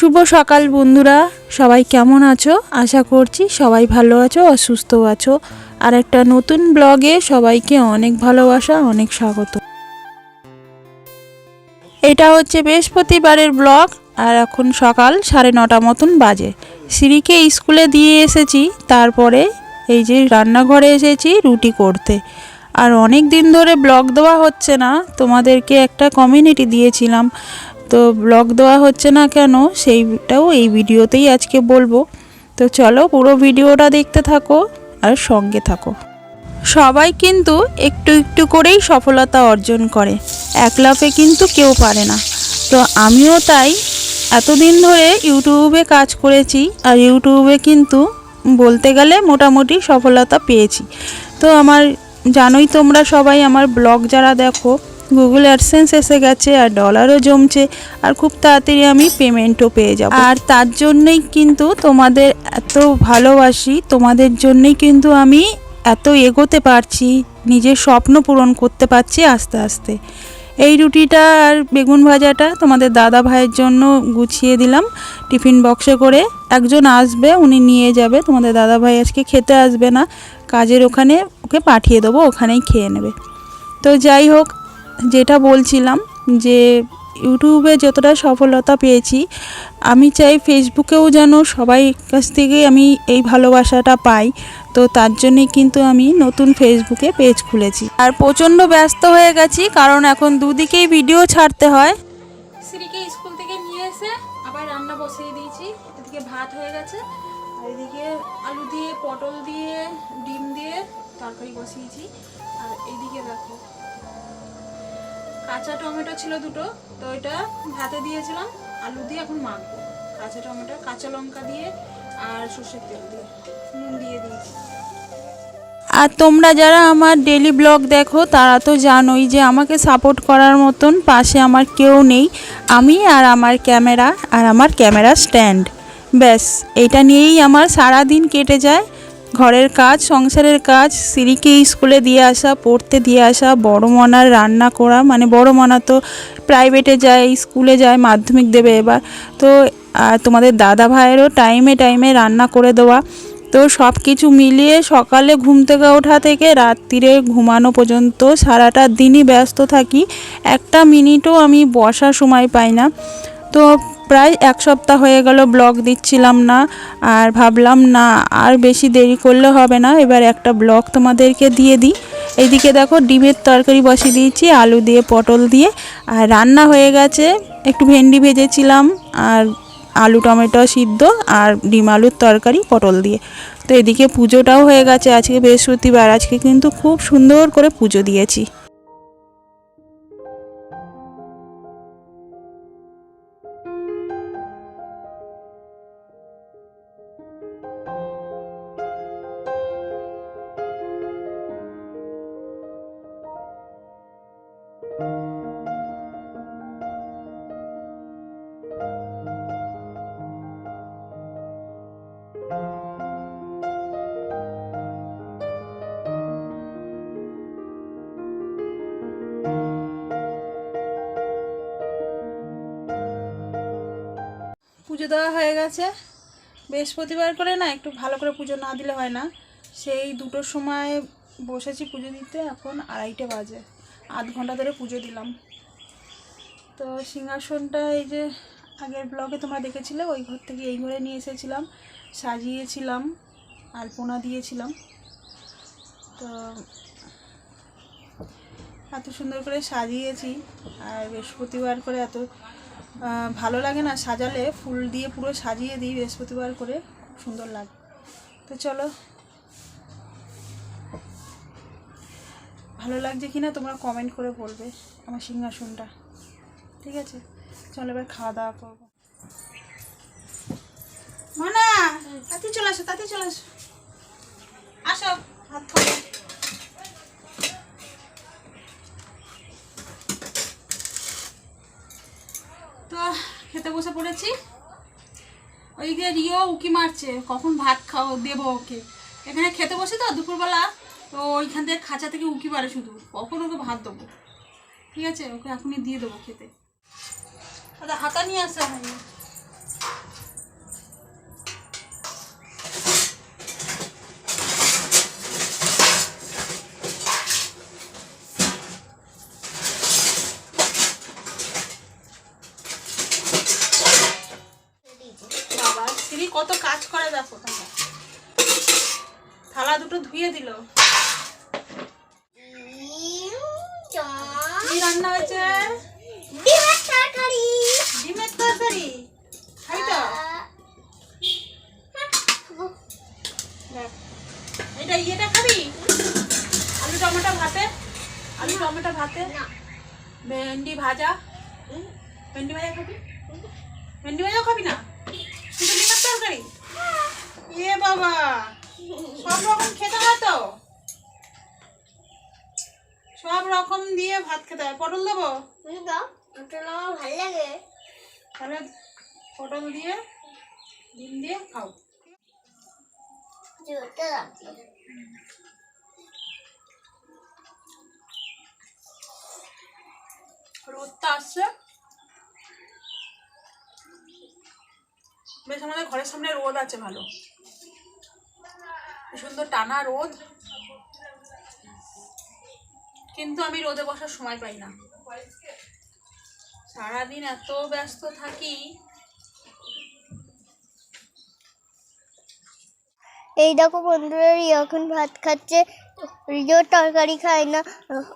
শুভ সকাল বন্ধুরা। সবাই কেমন আছো? আশা করছি সবাই ভালো আছো, অসুস্থ আছো। আর একটা নতুন ব্লগে সবাইকে অনেক ভালোবাসা, অনেক স্বাগত। এটা হচ্ছে বৃহস্পতিবারের ব্লগ, আর এখন সকাল সাড়ে নটা মতন বাজে। সিঁড়িকে স্কুলে দিয়ে এসেছি, তারপরে এই যে রান্নাঘরে এসেছি রুটি করতে। আর অনেক দিন ধরে ব্লগ দেওয়া হচ্ছে না, তোমাদেরকে একটা কমিউনিটি দিয়েছিলাম। তো ব্লগ দেওয়া হচ্ছে না কেন, সেইটাও এই ভিডিওতেই আজকে বলব। তো চলো পুরো ভিডিওটা দেখতে থাকো আর সঙ্গে থাকো। সবাই কিন্তু একটু একটু করেই সফলতা অর্জন করে একলাপে কিন্তু কেউ পারে না। তো আমিও তাই এতদিন ধরে ইউটিউবে কাজ করেছি আর ইউটিউবে কিন্তু বলতে গেলে মোটামুটি সফলতা পেয়েছি। তো আমার, জানোই তোমরা সবাই আমার ব্লগ যারা দেখো গুগল অ্যাডসেন্স এসে গেছে আর ডলারও জমছে আর খুব তাড়াতাড়ি আমি পেমেন্টও পেয়ে যাব। আর তার জন্যই কিন্তু তোমাদের এত ভালোবাসি, তোমাদের জন্যই কিন্তু আমি এত এগোতে পারছি, নিজের স্বপ্ন পূরণ করতে পারছি আস্তে আস্তে। এই রুটিটা আর বেগুন ভাজাটা তোমাদের দাদা ভাইয়ের জন্য গুছিয়ে দিলাম, টিফিন বক্সে করে। একজন আসবে, উনি নিয়ে যাবে, তোমাদের দাদা ভাই আজকে খেতে আসবে না। কাজের ওখানে ওকে পাঠিয়ে দেবো, ওখানেই খেয়ে নেবে। তো যাই হোক যেটা বলছিলাম যে ইউটিউবে যতটা সফলতা পেয়েছি, আমি চাই ফেসবুকেও যেন সবাই কাছ থেকে আমি এই ভালোবাসাটা পাই। তো তার জন্যই কিন্তু আমি নতুন ফেসবুকে পেজ খুলেছি। আর প্রচণ্ড ব্যস্ত হয়ে গেছি, কারণ এখন দুদিকেই ভিডিও ছাড়তে হয়। স্কুল থেকে নিয়ে এসে আবার রান্না বসিয়ে দিয়েছি। এদিকে ভাত হয়ে গেছে, আর এদিকে আলু দিয়ে, পটল দিয়ে, ডিম দিয়ে তরকারি বসিয়েছি। আর এইদিকে দেখো কাঁচা টমেটো ছিল দুটো, তো ওইটা ভাতে দিয়েছিলাম, আলু দিয়ে এখন মাখবো। কাঁচা টমেটো, কাঁচা লঙ্কা দিয়ে আর সর্ষের তেল দিয়ে, নুন দিয়ে দিয়েছি। আর তোমরা যারা আমার ডেলি ব্লগ দেখো, তারা তো জানোই যে আমাকে সাপোর্ট করার মতন পাশে আমার কেউ নেই। আমি আর আমার ক্যামেরা আর আমার ক্যামেরা স্ট্যান্ড ব্যাস, এটা নিয়েই আমার সারা দিন কেটে যায়। ঘরের কাজ, সংসারের কাজ সিরিকে স্কুলে দিয়ে আসা, পড়তে দিয়ে আসা, বড় মনার রান্না করা মানে বড় মনা তো প্রাইভেটে যায় স্কুলে যায়, মাধ্যমিক দেবে এবার। তো তোমাদের দাদা ভাইয়েরও টাইমে টাইমে রান্না করে দেওয়া। তো সব কিছু মিলিয়ে সকালে ঘুম থেকে ওঠা থেকে রাত্রিরে ঘুমানো পর্যন্ত সারাটা দিনই ব্যস্ত থাকি। একটা মিনিটও আমি বসার সময় পাই না। তো প্রায় এক সপ্তাহ হয়ে গেল ব্লগ দিচ্ছিলাম না, আর ভাবলাম না, আর বেশি দেরি করলে হবে না, এবার একটা ব্লগ তোমাদেরকে দিয়ে দিই। এইদিকে দেখো ডিমের তরকারি বসিয়ে দিয়েছি, আলু দিয়ে, পটল দিয়ে, আর রান্না হয়ে গেছে। একটু ভেন্ডি ভেজেছিলাম, আর আলু টমেটো সিদ্ধ, আর ডিম আলুর তরকারি, পটল দিয়ে। তো এদিকে পুজোটাও হয়ে গেছে, আজকে বৃহস্পতিবার, আজকে কিন্তু খুব সুন্দর করে পুজো দিয়েছি। পুজো দেওয়া হয়ে গেছে। বৃহস্পতিবার করে না, একটু ভালো করে পুজো না দিলে হয় না। সেই দুটোর সময় বসেছি পুজো দিতে, এখন আড়াইটে বাজে। আধ ঘণ্টা ধরে পুজো দিলাম। তো সিংহাসনটা এই যে আগের ব্লগে তোমরা দেখেছিলে, ওই ঘর থেকে এই ঘরে নিয়ে এসেছিলাম। সাজিয়েছিলাম, আলপনা দিয়েছিলাম। তো এত সুন্দর করে সাজিয়েছি, আর বৃহস্পতিবার করে এত ভালো লাগে না সাজালে, ফুল দিয়ে পুরো সাজিয়ে দিই বৃহস্পতিবার করে, খুব সুন্দর লাগে। তো চলো। ভালো লাগছে কি না তোমরা কমেন্ট করে বলবে আমার সিংহাসনটা। ঠিক আছে? চলো এবার খাওয়া দাওয়া করব। মানা তাতে চলে আসো তাতে চলে আসো। ওই ওইদিকে রিও উকি মারছে, কখন ভাত খাও, দেবো ওকে। এখানে খেতে বসে তো দুপুরবেলা, তো ওইখান থেকে খাঁচা থেকে উকি মারে শুধু। কখন ওকে ভাত দেবো? ঠিক আছে, ওকে এখনই দিয়ে দেবো খেতে। হাতা নিয়ে আসা হয়নি। কত কাজ করে দেখো তোমরা থালা দুটো ধুয়ে দিল। কি রান্না হয়েছে? ডিমের তরকারি। তো। এটা ইয়েটা খাবি? আলু টমেটো ভাতে? আলু টমেটো ভাতে? ভেন্ডি ভাজা? ভেন্ডি ভাজা খাবি? ভেন্ডি ভাজা খাবি না? এ বাবা সব রকম খেতে হয় তো? সব রকম দিয়ে ভাত খেতে হয়। পটল দেবো? ভালো লাগে। তাহলে পটল দিয়ে ডিম দিয়ে খাও। রোদটা আসছে। বেশ আমাদের ঘরের সামনে রোদ আছে ভালো। সুন্দর টানা রোদ। কিন্তু আমি রোদে বসার সময় পাই না। সারাদিন এত ব্যস্ত থাকি। এই দেখো বন্ধুরা এখন ভাত খাচ্ছে। রিও তরকারি খায় না,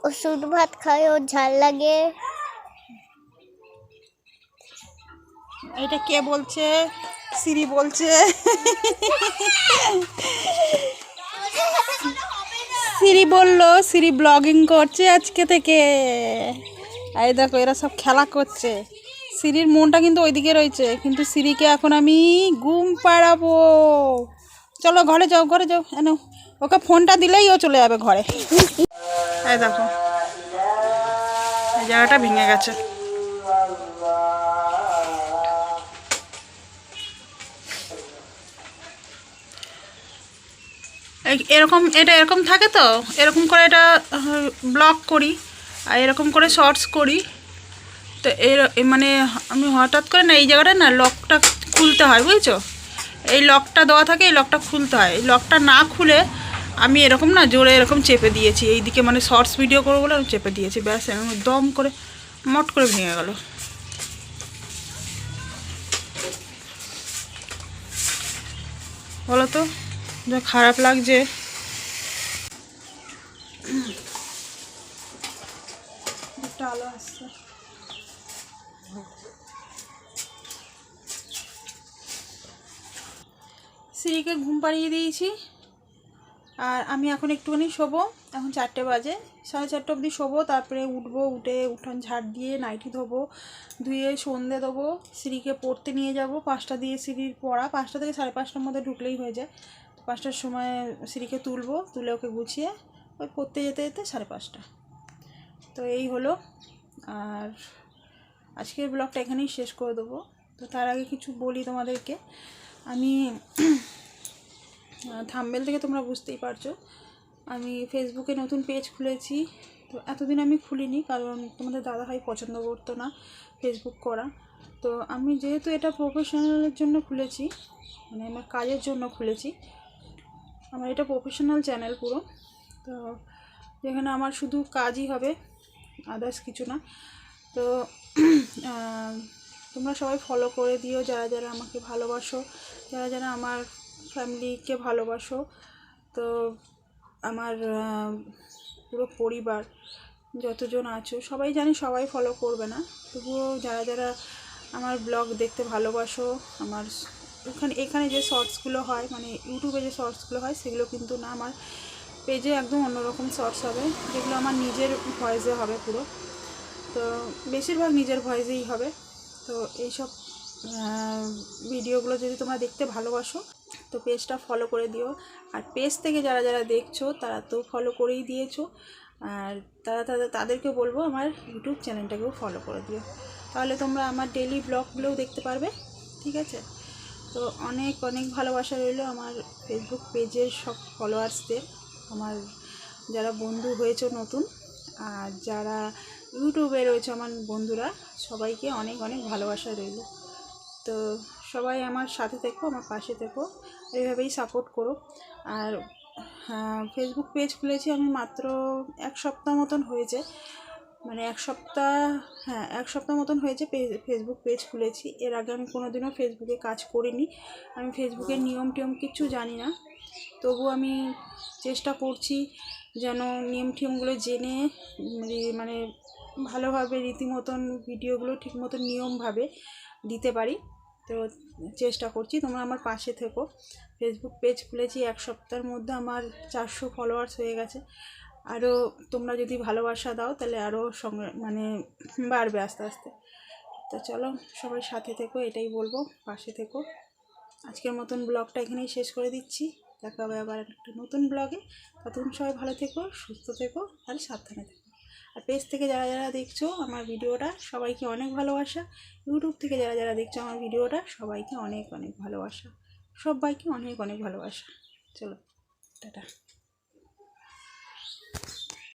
ও শুধু ভাত খায়, ওর ঝাল লাগে। এটা কে বলছে? সিরি বলছে। সিরি বলল, সিরি ব্লগিং করছে আজকে থেকে। এই দেখো, এরা সব খেলা করছে। সিরির মনটা কিন্তু ওইদিকে রয়েছে, কিন্তু সিরিকে এখন আমি ঘুম পাড়াবো। চলো ঘরে যাও ঘরে যাও, এনো। ওকে ফোনটা দিলেই ও চলে যাবে ঘরে। এই দেখো জায়গাটা ভেঙে গেছে। এরকম, এটা এরকম থাকে তো? এরকম করে এটা ব্লক করি, আর এরকম করে শর্টস করি। তো এর মানে আমি হঠাৎ করে না, এই জায়গাটা না লকটা খুলতে হয়, বুঝেছ? এই লকটা দেওয়া থাকে, এই লকটা খুলতে হয়। এই লকটা না খুলে আমি এরকম না, জোরে এরকম চেপে দিয়েছি। এইদিকে মানে শর্টস ভিডিও করব বলে আমি চেপে দিয়েছি, ব্যাস, এরকম দম করে, মট করে ভেঙে গেল। বলো তো? যা খারাপ লাগছে। আলো আসছে। ঘুম পাড়িয়ে দিয়েছি। আর আমি এখন একটুখানি শোবো। এখন চারটে বাজে। সাড়ে চারটে অবধি শোবো, তারপরে উঠবো, উঠে উঠান ঝাড় দিয়ে নাইটি ধোবো, ধুয়ে সন্ধে দেবো সিঁড়িকে পড়তে নিয়ে যাব। পাঁচটা দিয়ে সিঁড়ির পড়া। পাঁচটা থেকে সাড়ে পাঁচটার মধ্যে ঢুকলেই হয়ে যায়। পাঁচটার সময় সিঁড়িকে তুলবো, তুলে ওকে গুছিয়ে ওই পড়তে যেতে যেতে সাড়ে পাঁচটা। তো এই হলো। আর আজকের ব্লগটা এখানেই শেষ করে দেবো। তো তার আগে কিছু বলি তোমাদেরকে। আমি থাম্বেল থেকে তোমরা বুঝতেই পারছ। আমি ফেসবুকে নতুন পেজ খুলেছি। তো এতদিন আমি খুলিনি, কারণ তোমাদের দাদাভাই পছন্দ করতো না ফেসবুক করা। তো আমি যেহেতু এটা প্রফেশনালের জন্য খুলেছি মানে আমার কাজের জন্য খুলেছি আমার এটা প্রফেশনাল চ্যানেল পুরো। তো যেখানে আমার শুধু কাজই হবে আদার্স কিছু না। তো তোমরা সবাই ফলো করে দিও যারা যারা আমাকে ভালোবাসো, যারা যারা আমার ফ্যামিলিকে ভালোবাসো। তো আমার পুরো পরিবার, যতজন আছো, সবাই জানি সবাই ফলো করবে না। তবুও যারা যারা আমার ব্লগ দেখতে ভালোবাসো, আমার এখানে এখানে যে শর্টসগুলো হয় মানে ইউটিউবে যে শর্টসগুলো হয়, সেগুলো কিন্তু না, আমার পেজে একদম অন্যরকম শর্টস হবে, যেগুলো আমার নিজের ভয়েসে হবে পুরো। তো বেশিরভাগ নিজের ভয়েসেই হবে। তো এইসব ভিডিওগুলো যদি তোমরা দেখতে ভালোবাসো, তো পেজটা ফলো করে দিও। আর পেজ থেকে যারা যারা দেখছ, তারা তো ফলো করেই দিয়েছ। আর তারা তাদের তাদেরকে বলব আমার ইউটিউব চ্যানেলটাকেও ফলো করে দিও। তাহলে তোমরা আমার ডেলি ব্লগগুলোও দেখতে পারবে, ঠিক আছে? তো অনেক অনেক ভালোবাসা রইল আমার ফেসবুক পেজের সব ফলোয়ার্সদের আমার যারা বন্ধু হয়েছে নতুন আর যারা ইউটিউবে রয়েছে আমার বন্ধুরা সবাইকে অনেক অনেক ভালোবাসা রইল। তো সবাই আমার সাথে থেকো আমার পাশে থেকো এইভাবেই সাপোর্ট করো। আর হ্যাঁ, ফেসবুক পেজ খুলেছি আমি মাত্র এক সপ্তাহ মতন হয়েছে। মানে এক সপ্তাহ হ্যাঁ এক সপ্তাহ মতন হয়েছে ফেসবুক পেজ খুলেছি। এর আগে আমি কোনো দিনও ফেসবুকে কাজ করিনি। আমি ফেসবুকের নিয়ম টিয়ম কিচ্ছু জানি না। তবু আমি চেষ্টা করছি যেন নিয়ম টিয়মগুলো জেনে রি- মানে ভালোভাবে রীতিমতন ভিডিওগুলো ঠিক মতন নিয়মভাবে দিতে পারি। তো চেষ্টা করছি, তোমরা আমার পাশে থেকো। ফেসবুক পেজ খুলেছি এক সপ্তাহের মধ্যে, আমার চারশো ফলোয়ার্স হয়ে গেছে। আরও তোমরা যদি ভালোবাসা দাও, তাহলে আরও সঙ্গে মানে বাড়বে আস্তে আস্তে। তো চলো, সবাই সাথে থেকো, এটাই বলব, পাশে থেকো। আজকের মতন ব্লগটা এখানেই শেষ করে দিচ্ছি। দেখা হবে আবার একটা নতুন ব্লগে। ততক্ষণ সবাই ভালো থেকো, সুস্থ থেকো, আর সাবধানে থেকো। আর পেজ থেকে যারা যারা দেখছ আমার ভিডিওটা, সবাইকে অনেক ভালোবাসা। ইউটিউব থেকে যারা যারা দেখছ আমার ভিডিওটা, সবাইকে অনেক অনেক ভালোবাসা। সবাইকে অনেক অনেক ভালোবাসা। চলো, টাটা।